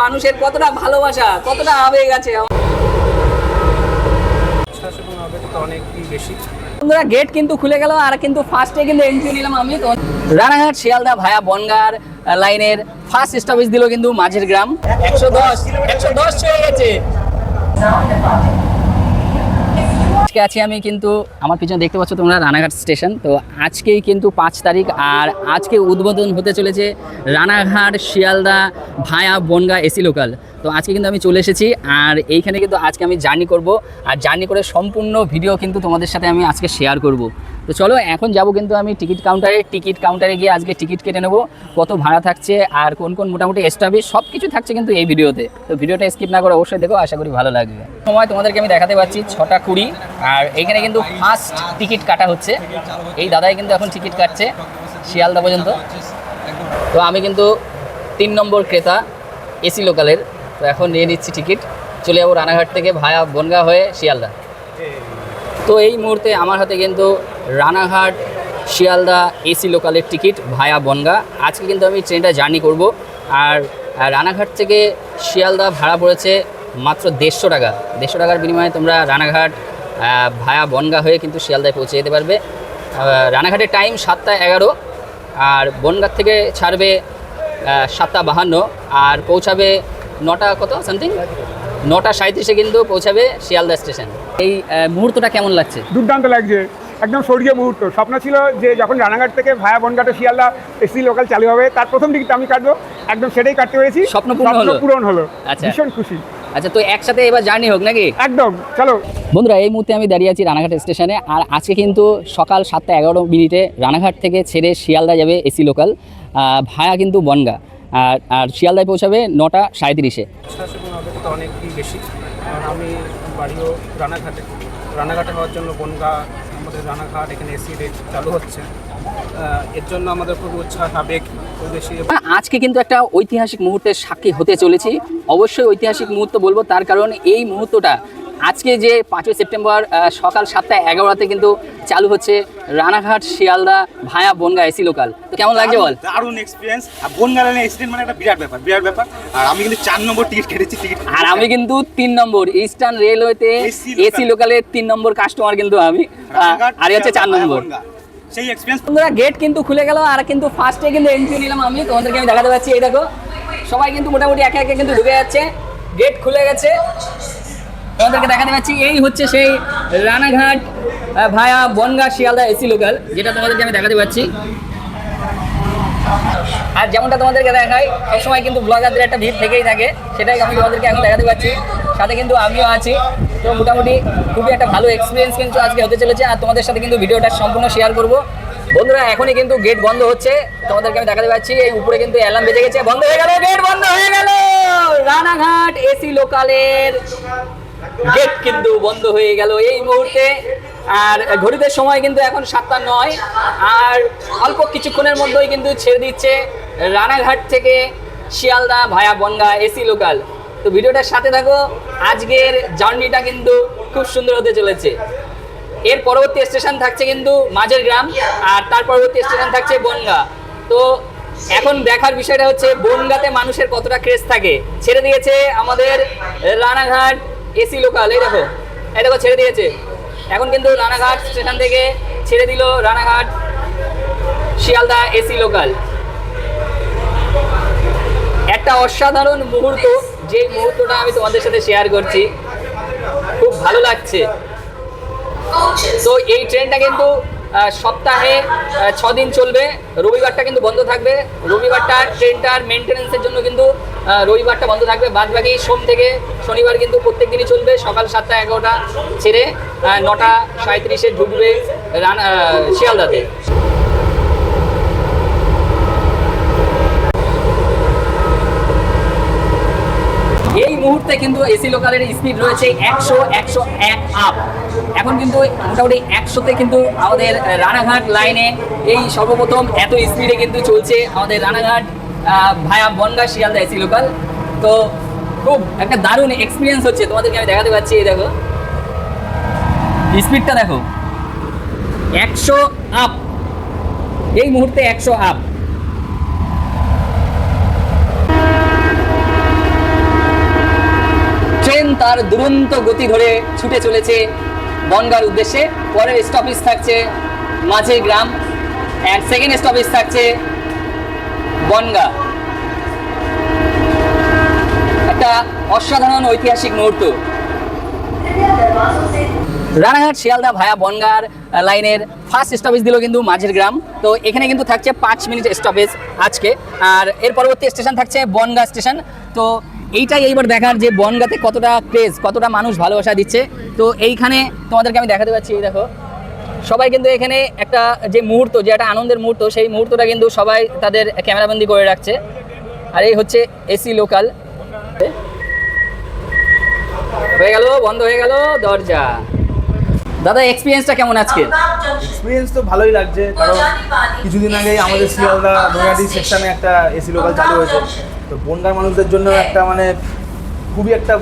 মানুষের কতটা ভালোবাসা, কতটা আবেগ আছে বন্ধুরা গেট কিন্তু খুলে গেল, আর কিন্তু ফার্স্টে কিন্তু এন্ট্রি নিলাম আমি। তো রানাঘাট, শিয়ালদা ভায়া বনগার লাইনের ফার্স্ট স্টপেজ দিল কিন্তু মাঝের গ্রাম। একশো দশ একশো দশ হয়ে গেছে। আজকে আছি আমি কিন্তু আমার পিছনে দেখতে পাচ্ছ তোমরা রানাঘাট স্টেশন। তো আজকেই কিন্তু পাঁচ তারিখ আর আজকে উদ্বোধন হতে চলেছে Ranaghat, Sealdah via Bongaon AC local তো আজকে কিন্তু আমি চলে এসেছি আর এইখানে কিন্তু আজকে আমি জার্নি করব আর জার্নি করে সম্পূর্ণ ভিডিও কিন্তু তোমাদের সাথে আমি আজকে শেয়ার করব। তো চলো, এখন যাব কিন্তু আমি টিকিট কাউন্টারে টিকিট কাউন্টারে গিয়ে আজকে টিকিট কেটে নেব, কত ভাড়া থাকছে আর কোন কোন মোটামুটি এস্টাবলিশ সব কিছু থাকছে কিন্তু এই ভিডিওতে তো। ভিডিওটা স্কিপ না করে অবশ্যই দেখো, আশা করি ভালো লাগবে। সময় তোমাদেরকে আমি দেখাতে পাচ্ছি ছটা কুড়ি আর এইখানে কিন্তু ফার্স্ট টিকিট কাটা হচ্ছে। এই দাদাই কিন্তু এখন টিকিট কাটছে শিয়ালদা পর্যন্ত। তো আমি কিন্তু তিন নম্বর ক্রেতা এসি লোকালের তো এখন নিয়ে নিচ্ছি টিকিট চলে যাব রানাঘাট থেকে ভায়া বনগা হয়ে শিয়ালদা। তো এই মুহূর্তে আমার হাতে কিন্তু রানাঘাট, শিয়ালদা এসি লোকালের টিকিট ভায়া বনগা। আজকে কিন্তু আমি ট্রেনটা জার্নি করব। আর রানাঘাট থেকে শিয়ালদা ভাড়া পড়েছে মাত্র দেড়শো টাকা। দেড়শো টাকার বিনিময়ে তোমরা রানাঘাট ভায়া বনগা হয়ে কিন্তু শিয়ালদায় পৌঁছে যেতে পারবে। রানাঘাটের টাইম সাতটা এগারো আর বনগাঁ থেকে ছাড়বে সাতটা বাহান্ন আর পৌঁছাবে নটা কত? সামথিং নটা সাঁত্রিশে কিন্তু পৌঁছাবে শিয়ালদা স্টেশন। এই মুহূর্তটা কেমন লাগছে? দুর্দান্ত লাগছে। একদম স্বর্গীয় মুহূর্ত। স্বপ্ন ছিল যে যখন রানাঘাট থেকে ভায়া বনঘাটে শিয়ালদা এসি লোকাল চালু হবে তার প্রথম টিকিট আমি কাটবো। একদম সেটাই কাটতে পেরেছি। স্বপ্ন পূরণ হলো? পূরণ হলো। আচ্ছা। ভীষণ খুশি। আচ্ছা তো একসাথে এবার জার্নি হোক নাকি? একদম চলো। বন্ধুরা এই মুহূর্তে আমি দাঁড়িয়ে আছি রানাঘাট স্টেশনে আর আজকে কিন্তু সকাল সাতটা এগারো মিনিটে রানাঘাট থেকে ছেড়ে শিয়ালদা যাবে এসি লোকাল ভায়া কিন্তু বনগা। আর আর শিয়ালদায় পৌঁছাবে নটা সাঁত্রিশে অনেকই বেশি। কারণ আমি বাড়িও রানাঘাটে। রানাঘাটে হওয়ার জন্য বনগা আমাদের রানাঘাট এখানে এসি রেট চালু হচ্ছে। এর জন্য আমাদের খুব উৎসাহ আবেগ আজকে কিন্তু একটা ঐতিহাসিক মুহূর্তের সাক্ষী হতে চলেছি। অবশ্যই ঐতিহাসিক মুহূর্ত বলব তার কারণ এই মুহূর্তটা আজকে যে পাঁচই সেপ্টেম্বর সকাল সাতটা এগারোটাতে কিন্তু চালু হচ্ছে Ranaghat Sealdah via Bongaon AC local তো কেমন লাগছে বল? দারুণ এক্সপিরিয়েন্স আর বনগালানে এক্সিডেন্ট মানে একটা বিরাট ব্যাপার বিরাট ব্যাপার। আর আমি কিন্তু চার নম্বর টিকিট কেটেছি টিকিট আর আমি কিন্তু তিন নম্বর ইস্টার্ন রেলওয়েতে এসি লোকালের তিন নম্বর কাস্টমার কিন্তু আমি। আর এই হচ্ছে চার নম্বর। সেই এক্সপিরিয়েন্স বন্ধুরা গেট কিন্তু খুলে গেল আর কিন্তু ফার্স্টে কিন্তু এন্ট্রি নিলাম আমি। তোমাদেরকে আমি দেখাতে পাচ্ছি, এই দেখো। সবাই কিন্তু মোটামুটি একে একে কিন্তু ঢুকে যাচ্ছে। গেট খুলে গেছে। তোমাদেরকে দেখাতে পাচ্ছি, এই হচ্ছে সেই Ranaghat via Bongaon Sealdah AC local যেটা তোমাদেরকে আমি দেখাতে পাচ্ছি। আর যেমনটা তোমাদেরকে দেখাই, সবসময় কিন্তু ব্লগারদের একটা ভিড় থেকেই থাকে, সেটাই আমি তোমাদেরকে এখন দেখাতে পাচ্ছি। সাথে কিন্তু আমিও আছি। তো মোটামুটি খুবই একটা ভালো এক্সপিরিয়েন্স কিন্তু আজকে হতে চলেছে। আর তোমাদের সাথে কিন্তু ভিডিওটা সম্পূর্ণ শেয়ার করব। বন্ধুরা, এখনই কিন্তু গেট বন্ধ হচ্ছে। তোমাদেরকে আমি দেখাতে পাচ্ছি, এই উপরে কিন্তু অ্যালার্ম বেজে গেছে। বন্ধ হয়ে গেল গেট বন্ধ হয়ে গেল! রানাঘাট এসি লোকালের গেট কিন্তু বন্ধ হয়ে গেল এই মুহূর্তে। আর ঘড়িতে সময় কিন্তু এখন সাতটা নয়। আর অল্প কিছুক্ষণের মধ্যেই কিন্তু ছেড়ে দিচ্ছে রানাঘাট থেকে Sealdah via Bongaon AC local তো ভিডিওটার সাথে থাকো, আজকের জার্নিটা কিন্তু খুব সুন্দর হতে চলেছে। এর পরবর্তী স্টেশন থাকছে কিন্তু মাঝের গ্রাম, আর তার পরবর্তী স্টেশন থাকছে বনগা। তো এখন দেখার বিষয়টা হচ্ছে, বনগাতে মানুষের কতটা ক্রেজ থাকে? ছেড়ে দিয়েছে আমাদের রানাঘাট এসি লোকাল এই দেখো এই দেখো, ছেড়ে দিয়েছে। এখন কিন্তু রানাঘাট স্টেশন থেকে ছেড়ে দিল রানাঘাট শিয়ালদা এসি লোকাল। একটা অসাধারণ মুহূর্ত, যে মুহূর্তটা আমি তোমাদের সাথে শেয়ার করছি। খুব ভালো লাগছে। তো এই ট্রেনটা কিন্তু সপ্তাহে ছ দিন চলবে। রবিবারটা কিন্তু বন্ধ থাকবে। রবিবারটা ট্রেনটার মেনটেন্যান্সের জন্য কিন্তু রবিবারটা বন্ধ থাকবে। বাদ বাকি সোম থেকে শনিবার কিন্তু প্রত্যেক দিনই চলবে। সকাল সাতটা এগারোটা ছেড়ে নটা সাঁত্রিশে ঢুকবে রানা শিয়ালদাতে। এই মুহূর্তে কিন্তু এসি লোকালের স্পিড রয়েছে একশো একশো এক আপ এখন কিন্তু মোটামুটি একশোতে কিন্তু আমাদের রানাঘাট লাইনে এই সর্বপ্রথম এত স্পিডে কিন্তু চলছে আমাদের Ranaghat via Bongaon Sealdah AC local তো খুব একটা দারুণ এক্সপিরিয়েন্স হচ্ছে। তোমাদেরকে আমি দেখাতে পাচ্ছি, এই দেখো। স্পিডটা দেখো। একশো আপ এই মুহূর্তে একশো আপ এবার দুরন্ত গতি ধরে ছুটে চলেছে বনগার উদ্দেশ্যে। পরের স্টপেজ থাকছে মাঝের গ্রাম অ্যান্ড সেকেন্ড স্টপেজ থাকছে বনগা। একটা অসাধারণ ঐতিহাসিক মুহূর্ত। রানাঘাট, শিয়ালদা ভায়া বনগার লাইনের ফার্স্ট স্টপেজ দিল কিন্তু মাঝের গ্রাম। তো এখানে কিন্তু থাকছে পাঁচ মিনিট স্টপেজ আজকে। আর এর পরবর্তী স্টেশন থাকছে বনগা স্টেশন তো এইটাই এইবার দেখার যে বনগাতে কতটা ক্রেজ কতটা মানুষ ভালোবাসা দিচ্ছে। তো এইখানে তোমাদেরকে আমি দেখাতে পাচ্ছি, এই দেখো। সবাই কিন্তু এখানে একটা যে মুহূর্ত, যে একটা আনন্দের মুহূর্ত, সেই মুহূর্তটা কিন্তু সবাই তাদের ক্যামেরাবন্দি করে রাখছে। আর এই হচ্ছে এসি লোকাল হয়ে গেল, বন্ধ হয়ে গেল, দরজা। দাদা এক্সপিরিয়েন্সটা কেমন আজকে? এক্সপিরিয়েন্স তো ভালোই লাগছে, কারণ কিছুদিন আগেই আমাদের শিয়ালদা নৈহাটি সেকশনে একটা এসি লোকাল চালু হয়েছে। তো বনগার মানুষদের জন্য একটা মানে খুবই একটা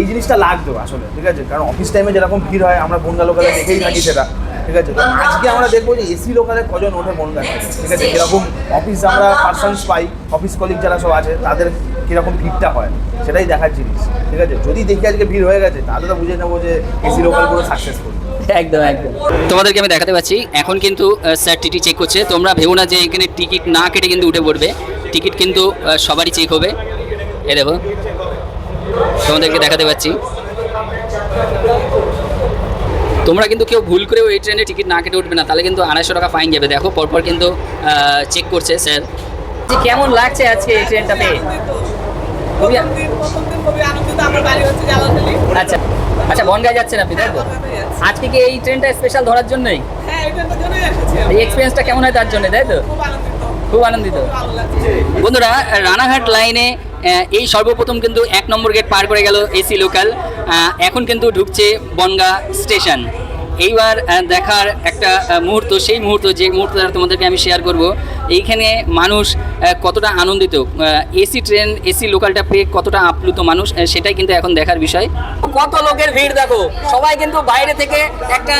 এই জিনিসটা লাগতো আসলে ঠিক আছে? কারণ অফিস টাইমে যেরকম ভিড় হয় আমরা বনগা লোকালে দেখেই থাকি সেটা ঠিক আছে? তো আজকে আমরা দেখব যে এসি লোকালে কজন ওঠে বনগা থেকে, ঠিক আছে? যেরকম অফিস আমরা পার্সনস পাই অফিস কলিগ যারা সব আছে তাদের কীরকম ভিড়টা হয় সেটাই দেখার জিনিস ঠিক আছে? যদি দেখি আজকে ভিড় হয়ে গেছে তাহলে তো বুঝে নেব যে এসি লোকাল পুরো সাকসেসফুল একদম একদম। তোমাদেরকে আমি দেখাতে পাচ্ছি এখন কিন্তু স্যার টিটি চেক করছে তোমরা ভেবো না যে এখানে টিকিট না কেটে কিন্তু উঠে পড়বে। টিকিট কিন্তু সবারই চেক হবে। এ দেখো তোমাদেরকে দেখাতে পাচ্ছি। তোমরা কিন্তু কেউ ভুল করে ওই ট্রেনে টিকিট না কেটে উঠবে না তাহলে কিন্তু আড়াইশো টাকা ফাইন যাবে। দেখো পরপর কিন্তু চেক করছে স্যার যে কেমন লাগছে আজকে এই ট্রেনটা পেয়ে আচ্ছা আচ্ছা বনগাঁ যাচ্ছেন আপনি তাই তো? আজকে কি এই ট্রেনটা স্পেশাল ধরার জন্যই? হ্যাঁ এই জন্যই এসেছি আমি। এই এক্সপিরিয়েন্সটা কেমন হয় তার জন্য তাই তো? খুব আনন্দিত। বন্ধুরা, রানাঘাট লাইনে এই সর্বপ্রথম কিন্তু এক নম্বর গেট পার করে গেল এসি লোকাল। এখন কিন্তু ঢুকছে বনগা স্টেশন। এইবার দেখার একটা মুহূর্ত, সেই মুহূর্ত যে মুহূর্তটা তোমাদেরকে আমি শেয়ার করব, এইখানে মানুষ কতটা আনন্দিত? এসি ট্রেন, এসি লোকালটা পেয়ে কতটা আপ্লুত মানুষ? সেটাই কিন্তু এখন দেখার বিষয়। কত লোকের ভিড় দেখো। সবাই কিন্তু বাইরে থেকে একটা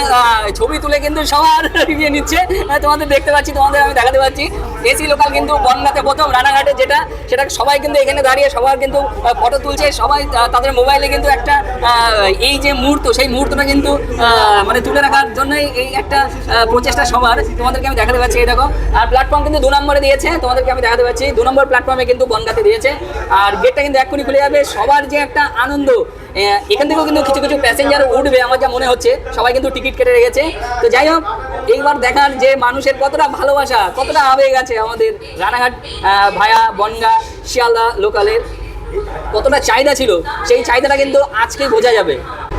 ছবি তুলে কিন্তু সবার ইয়ে নিচ্ছে। তোমাদের দেখতে পাচ্ছি, তোমাদের আমি দেখাতে পাচ্ছি। এসি লোকাল কিন্তু বনগাতে প্রথম, রানাঘাটে যেটা, সেটা সবাই কিন্তু এখানে দাঁড়িয়ে সবার কিন্তু ফটো তুলছে। সবাই তাদের মোবাইলে কিন্তু একটা এই যে মুহূর্ত, সেই মুহূর্তটা কিন্তু মানে তুলে রাখার জন্যই এই একটা প্রচেষ্টা সবার। তোমাদেরকে আমি দেখাতে পাচ্ছি, এই দেখো। আর প্ল্যাটফর্ম কিন্তু দু নম্বরে দিয়েছে। তোমাদেরকে আমি দেখাতে পাচ্ছি। দু নম্বর প্ল্যাটফর্মে কিন্তু বনগাতে দিয়েছে। আর গেটটা কিন্তু এক্ষুনি খুলে যাবে। সবার যে একটা আনন্দ এখান থেকেও কিন্তু কিছু কিছু প্যাসেঞ্জার উঠবে আমার যা মনে হচ্ছে। সবাই কিন্তু টিকিট কেটে রেখেছে। তো যাই হোক, এইবার দেখার যে মানুষের কতটা ভালোবাসা, কতটা আবেগ আছে আমাদের রানাঘাট ভায়া, বনগা, শিয়ালদা লোকালের কতটা চাহিদা ছিল, সেই চাহিদাটা কিন্তু আজকে বোঝা যাবে।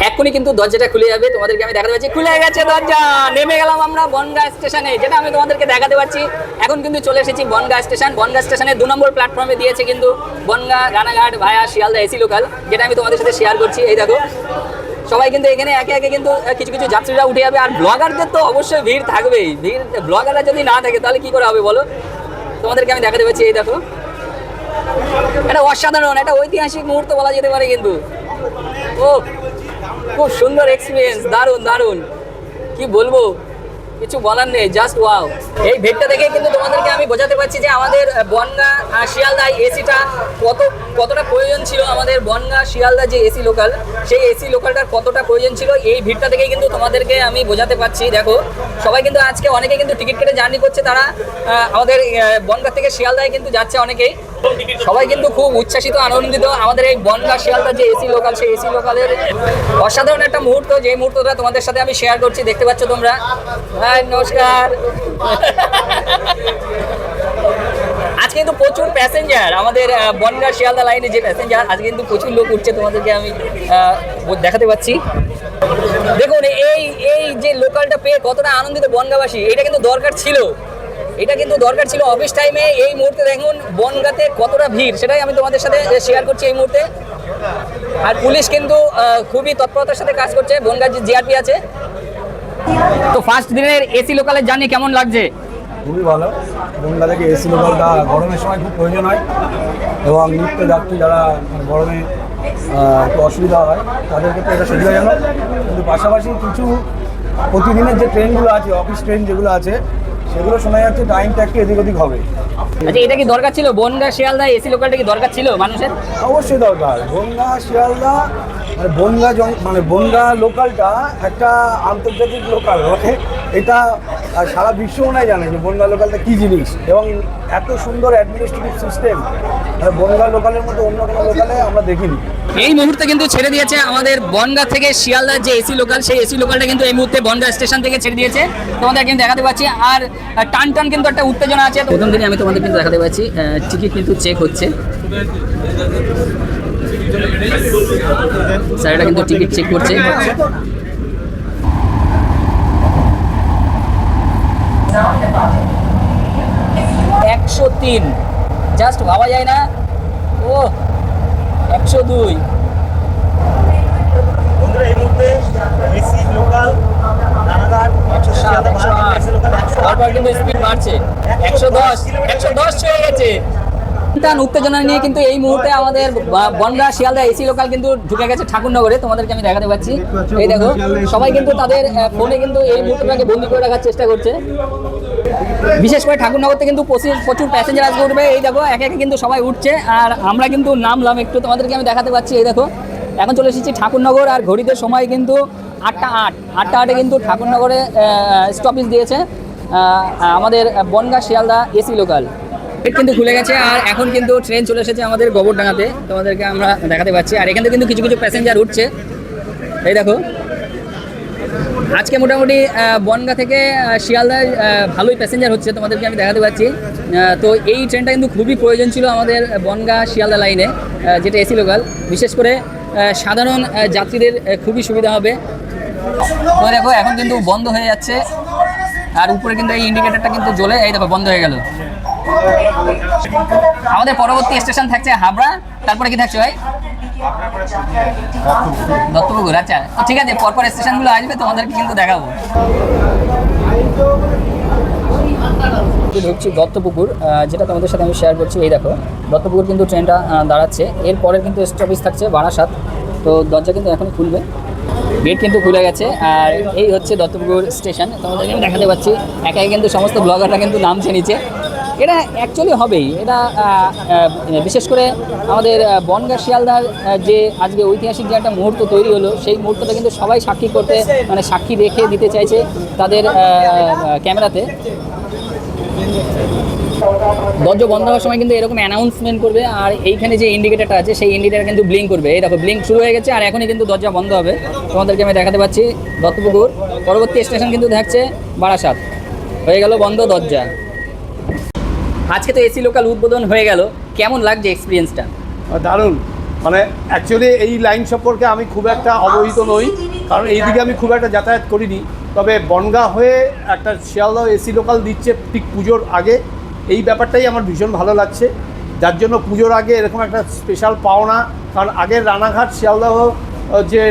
এক্ষুনি কিন্তু দরজাটা খুলে যাবে, তোমাদেরকে আমি দেখাতে পাচ্ছি। খুলে গেছে দরজা, নেমে গেলাম আমরা বনগা স্টেশনে, যেটা আমি তোমাদেরকে দেখাতে পাচ্ছি। এখন কিন্তু চলে এসেছি বনগা স্টেশন। বনগা স্টেশনে দু নম্বর প্ল্যাটফর্মে দিয়েছে কিন্তু Bongaon, Ranaghat via Sealdah AC local যেটা আমি তোমাদের সাথে শেয়ার করছি। এই দেখো, সবাই কিন্তু এখানে একে একে কিন্তু কিছু কিছু যাত্রীরা উঠে যাবে। আর ব্লগারদের তো অবশ্যই ভিড় থাকবেই। ভিড় ব্লগাররা যদি না থাকে, তাহলে কি করে হবে বলো? তোমাদেরকে আমি দেখাতে পাচ্ছি, এই দেখো। এটা অসাধারণ, এটা ঐতিহাসিক মুহূর্ত বলা যেতে পারে কিন্তু। ও খুব সুন্দর এক্সপিরিয়েন্স দারুণ দারুণ। কি বলব? কিছু বলার নেই জাস্ট ওয়াও এই ভেটটা দেখে কিন্তু তোমাদেরকে আমি বোঝাতে পারছি যে আমাদের বনগা আহ, শিয়ালদা এসিটা কত কতটা প্রয়োজন ছিল আমাদের বনগা শিয়ালদা যে এসি লোকাল সেই এসি লোকালটার কতটা প্রয়োজন ছিল? এই ভিড়টা থেকে কিন্তু তোমাদেরকে আমি বোঝাতে পারছি। দেখো সবাই কিন্তু আজকে অনেকে কিন্তু টিকিট কেটে জার্নি করছে তারা আমাদের বনগা থেকে শিয়ালদায় কিন্তু যাচ্ছে অনেকেই। সবাই কিন্তু খুব উচ্ছ্বাসিত, আনন্দিত। আমাদের এই বনগা শিয়ালদা যে এসি লোকাল সেই এসি লোকালের অসাধারণ একটা মুহূর্ত যে মুহূর্তটা তোমাদের সাথে আমি শেয়ার করছি, দেখতে পাচ্ছ তোমরা। হ্যাঁ নমস্কার। আজকে কিন্তু প্রচুর প্যাসেঞ্জার আমাদের বনগা শিয়ালদা লাইনে যে প্যাসেঞ্জার আজকে কিন্তু প্রচুর লোক উঠছে, তোমাদেরকে আমি দেখাতে পাচ্ছি। দেখুন, এই এই যে লোকালটা পেয়ে কতটা আনন্দিত বনগাবাসী, এটা কিন্তু দরকার ছিল। এটা কিন্তু দরকার ছিল অফিস টাইমে এই মুহূর্তে দেখুন, বনগাতে কতটা ভিড়, সেটাই আমি তোমাদের সাথে শেয়ার করছি এই মুহূর্তে। আর পুলিশ কিন্তু খুবই তৎপরতার সাথে কাজ করছে, বনগার যে জিআরপি আছে। তো ফার্স্ট দিনের এসি লোকালের জার্নি কেমন লাগছে? খুবই ভালো। গঙ্গা থেকে এসি লোকালটা গরমের সময় খুব প্রয়োজন হয়। এবং নিত্য যাত্রী যারা গরমে একটু অসুবিধা হয়, তাদের ক্ষেত্রে এটা সুবিধাজনক কিন্তু পাশাপাশি কিছু প্রতিদিনের যে ট্রেনগুলো আছে অফিস ট্রেন যেগুলো আছে সেগুলো শোনা যাচ্ছে টাইমটা একটু এদিক ওদিক হবে। আচ্ছা এটা কি দরকার ছিল? বনগা শিয়ালদা এসি লোকালটা কি দরকার ছিল মানুষের? অবশ্যই দরকার। গঙ্গা শিয়ালদা মানে বনগা মানে বনগা লোকালটা একটা আন্তর্জাতিক লোকাল মানে এটা সারা বিশ্ব মনে জানে যে বনগা লোকালটা কী জিনিস। এবং এত সুন্দর অ্যাডমিনিস্ট্রেটিভ সিস্টেম বনগা লোকালের মতো অন্য কোনো লোকালে আমরা দেখিনি। এই মুহূর্তে কিন্তু ছেড়ে দিয়েছে আমাদের বনগা থেকে শিয়ালদার যে এসি লোকাল, সেই এসি লোকালটা কিন্তু এই মুহূর্তে বনগা স্টেশন থেকে ছেড়ে দিয়েছে। তোমাদের কিন্তু দেখাতে পাচ্ছি, আর টান টান কিন্তু একটা উত্তেজনা আছে। প্রথম দিনে আমি তোমাদের কিন্তু দেখাতে পাচ্ছি টিকিট কিন্তু চেক হচ্ছে। স্যার এটা কিন্তু টিকিট চেক করছে। একশো তিন। জাস্ট ভাবা যায় না। ও একশো দুই। বন্ধুরা এই মুহূর্তে এসি লোকাল রানাঘাট একশো সাত একশো আট। তারপর কিন্তু স্পিড বাড়ছে। একশো দশ একশো দশ হয়ে গেছে। উত্তেজনা নিয়ে কিন্তু এই মুহূর্তে আমাদের বনগা শিয়ালদা এসি লোকাল কিন্তু ঢুকে গেছে ঠাকুরনগরে। তোমাদেরকে আমি দেখাতে পাচ্ছি। এই দেখো সবাই কিন্তু তাদের ফোনে কিন্তু এই মুহূর্তটাকে বন্দি করে রাখার চেষ্টা করছে। বিশেষ করে ঠাকুরনগরতে কিন্তু প্রচুর- প্যাসেঞ্জার আজকে উঠবে। এই দেখো, একে একে কিন্তু সবাই উঠছে। আর আমরা কিন্তু নামলাম একটু, তোমাদেরকে আমি দেখাতে পাচ্ছি, এই দেখো। এখন চলে এসেছি ঠাকুরনগর আর ঘড়িতে সময় কিন্তু আটটা আট। আটটা আটে কিন্তু ঠাকুরনগরে স্টপেজ দিয়েছে আমাদের বনগা শিয়ালদা এসি লোকাল কিন্তু খুলে গেছে, আর এখন কিন্তু ট্রেন চলে এসেছে আমাদের গোবরডাঙ্গাতে। তোমাদেরকে আমরা দেখাতে পাচ্ছি। আর এখান থেকে কিন্তু কিছু কিছু প্যাসেঞ্জার উঠছে। এই দেখো আজকে মোটামুটি বনগা থেকে শিয়ালদায় ভালোই প্যাসেঞ্জার হচ্ছে, তোমাদেরকে আমি দেখাতে পাচ্ছি। তো এই ট্রেনটা কিন্তু খুবই প্রয়োজন ছিল আমাদের বনগা, শিয়ালদা লাইনে যেটা এসি লোকাল বিশেষ করে সাধারণ যাত্রীদের খুবই সুবিধা হবে। তো দেখো, এখন কিন্তু বন্ধ হয়ে যাচ্ছে। আর উপরে কিন্তু এই ইন্ডিকেটারটা কিন্তু জ্বলে, এই দেখো, বন্ধ হয়ে গেল। আমাদের পরবর্তী স্টেশন থাকছে হাবড়া। তারপরে কি থাকছে ভাই? দত্তপুকুর আচ্ছা ঠিক আছে, পরপর স্টেশনগুলো আসবে, তোমাদেরকে কিন্তু দেখাবো। ঢুকছি দত্তপুকুর যেটা তোমাদের সাথে আমি শেয়ার করছি, এই দেখো, দত্তপুকুর কিন্তু ট্রেনটা দাঁড়াচ্ছে। এরপরে কিন্তু স্টপেজ থাকছে বারাসাত। তো দরজা কিন্তু এখনই খুলবে। গেট কিন্তু খুলে গেছে, আর এই হচ্ছে দত্তপুকুর স্টেশন তোমাদেরকে আমি দেখাতে পাচ্ছি একা একা কিন্তু সমস্ত ব্লগাররা কিন্তু নামছে নিচে। এটা অ্যাকচুয়ালি হবেই। এটা বিশেষ করে আমাদের বনগা শিয়ালদার যে আজকে ঐতিহাসিক যে একটা মুহূর্ত তৈরি হলো, সেই মুহূর্তটা কিন্তু সবাই সাক্ষী করতে মানে সাক্ষী রেখে দিতে চাইছে তাদের ক্যামেরাতে। দরজা বন্ধ হওয়ার সময় কিন্তু এরকম অ্যানাউন্সমেন্ট করবে, আর এইখানে যে ইন্ডিকেটারটা আছে, সেই ইন্ডিকেটার কিন্তু ব্লিঙ্ক করবে। এই দেখো ব্লিঙ্ক শুরু হয়ে গেছে, আর এখনই কিন্তু দরজা বন্ধ হবে। তোমাদেরকে আমি দেখাতে পাচ্ছি, দত্তপুকুর। পরবর্তী স্টেশন কিন্তু থাকছে বারাসাত। হয়ে গেল বন্ধ দরজা। আজকে তো এসি লোকাল উদ্বোধন হয়ে গেল। কেমন লাগছে এক্সপিরিয়েন্সটা দারুণ। মানে অ্যাকচুয়ালি এই লাইন সম্পর্কে আমি খুব একটা অবহিত নই। কারণ এইদিকে আমি খুব একটা যাতায়াত করিনি। তবে বনগা হয়ে একটা শিয়ালদহ এসি লোকাল দিচ্ছে ঠিক পুজোর আগে। এই ব্যাপারটাই আমার ভীষণ ভালো লাগছে। যার জন্য পুজোর আগে এরকম একটা স্পেশাল পাওনা। কারণ আগের রানাঘাট, শিয়ালদহ যে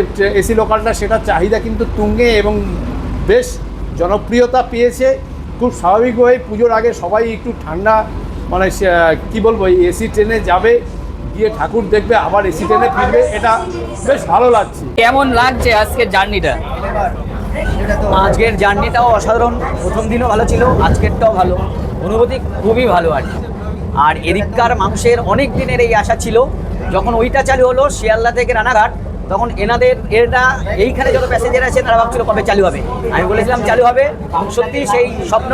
এসি লোকালটা সেটা চাহিদা কিন্তু তুঙ্গে এবং বেশ জনপ্রিয়তা পেয়েছে। খুব স্বাভাবিকভাবে পুজোর আগে সবাই একটু ঠান্ডা মানে কি বলব এসি ট্রেনে যাবে গিয়ে ঠাকুর দেখবে আবার এসি ট্রেনে ফিরবে এটা বেশ ভালো লাগছে। কেমন লাগছে আজকের জার্নিটা? আজকের জার্নিটাও অসাধারণ। প্রথম দিনও ভালো ছিল আজকেরটাও ভালো। অনুভূতি খুবই ভালো আর কি। আর এদিককার মানুষের অনেক দিনের এই আশা ছিল যখন ওইটা চালু হলো শিয়ালদা থেকে রানাঘাট তখন এনাদের, এরা এইখানে যত প্যাসেঞ্জার আছে, তারা ভাবছিল কবে চালু হবে। আমি বলেছিলাম, চালু হবে। সত্যি সেই স্বপ্ন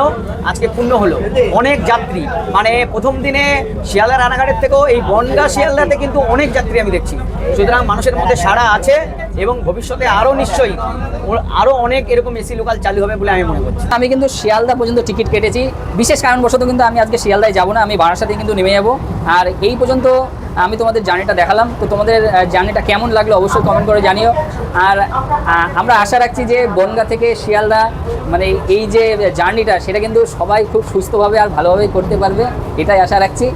আজকে পূর্ণ হলো। অনেক যাত্রী মানে প্রথম দিনে শিয়ালদা রানাঘাটের থেকেও এই বনগা শিয়ালদাতে কিন্তু অনেক যাত্রী আমি দেখছি। সুতরাং মানুষের মধ্যে সাড়া আছে এবং ভবিষ্যতে আরও নিশ্চয়ই আরও অনেক এরকম এসি লোকাল চালু হবে বলে আমি মনে করছি। আমি কিন্তু শিয়ালদা পর্যন্ত টিকিট কেটেছি। বিশেষ কারণবশত কিন্তু আমি আজকে শিয়ালদায় যাব না, আমি বারাসাতে কিন্তু নেমে যাব। আর এই পর্যন্ত আমি তোমাদের জার্নিটা দেখালাম। তো তোমাদের জার্নিটা কেমন লাগল অবশ্যই কমেন্ট করে জানিও। আর আমরা আশা রাখছি যে বনগা থেকে শিয়ালদা মানে এই যে জার্নিটা সেটা কিন্তু সবাই খুব সুস্থভাবে আর ভালোভাবে করতে পারবে, এটাই আশা রাখছি।